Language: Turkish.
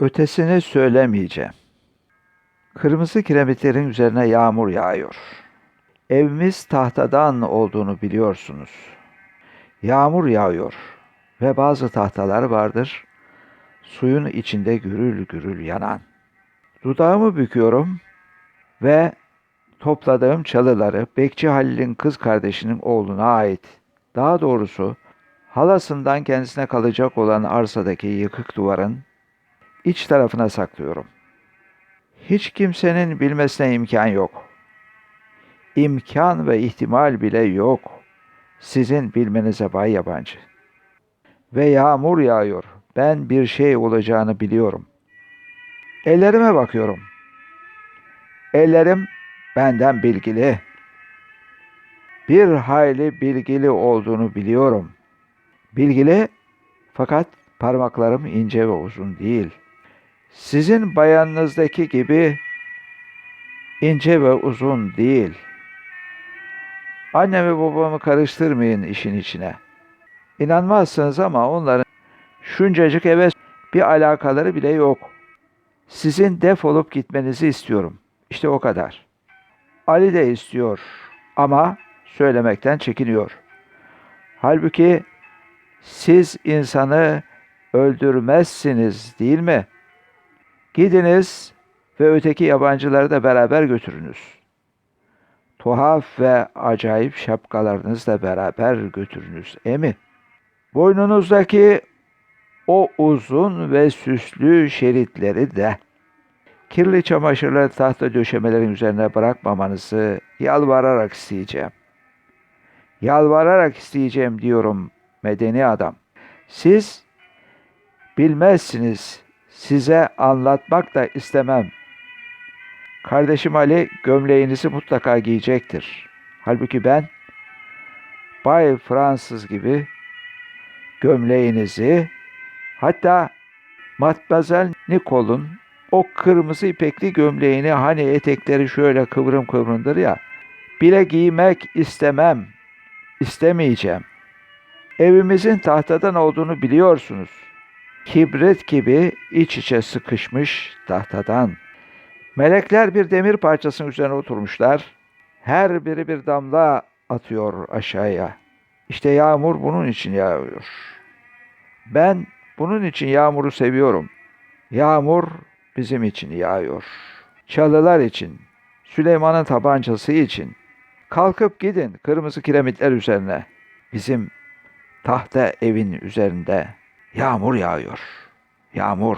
Ötesini söylemeyeceğim. Kırmızı kiremitlerin üzerine yağmur yağıyor. Evimiz tahtadan olduğunu biliyorsunuz. Yağmur yağıyor ve bazı tahtalar vardır. Suyun içinde gürül gürül yanan. Dudağımı büküyorum ve topladığım çalıları Bekçi Halil'in kız kardeşinin oğluna ait. Daha doğrusu halasından kendisine kalacak olan arsadaki yıkık duvarın iç tarafına saklıyorum. Hiç kimsenin bilmesine imkan yok. İmkan ve ihtimal bile yok. Sizin bilmenize bay yabancı. Ve yağmur yağıyor. Ben bir şey olacağını biliyorum. Ellerime bakıyorum. Ellerim benden bilgili. Bir hayli bilgili olduğunu biliyorum. Bilgili fakat parmaklarım ince ve uzun değil. Sizin bayanınızdaki gibi ince ve uzun değil. Annemi babamı karıştırmayın işin içine. İnanmazsınız ama onların şuncacık eve bir alakaları bile yok. Sizin defolup gitmenizi istiyorum. İşte o kadar. Ali de istiyor ama söylemekten çekiniyor. Halbuki siz insanı öldürmezsiniz değil mi? Gidiniz ve öteki yabancıları da beraber götürünüz. Tuhaf ve acayip şapkalarınızla beraber götürünüz, emi? Boynunuzdaki o uzun ve süslü şeritleri de kirli çamaşırları tahta döşemelerin üzerine bırakmamanızı yalvararak isteyeceğim. Yalvararak isteyeceğim diyorum medeni adam. Siz bilmezsiniz. Size anlatmak da istemem. Kardeşim Ali gömleğinizi mutlaka giyecektir. Halbuki ben Bay Fransız gibi gömleğinizi hatta Matmazel Nicole'un o kırmızı ipekli gömleğini hani etekleri şöyle kıvrım kıvrımdır ya bile giymek istemem. istemeyeceğim. Evimizin tahtadan olduğunu biliyorsunuz. Kibrit gibi iç içe sıkışmış tahtadan. Melekler bir demir parçasının üzerine oturmuşlar. Her biri bir damla atıyor aşağıya. İşte yağmur bunun için yağıyor. Ben bunun için yağmuru seviyorum. Yağmur bizim için yağıyor. Çalılar için, Süleyman'ın tabancası için. Kalkıp gidin kırmızı kiremitler üzerine. Bizim tahta evin üzerinde yağmur yağıyor. Yağmur.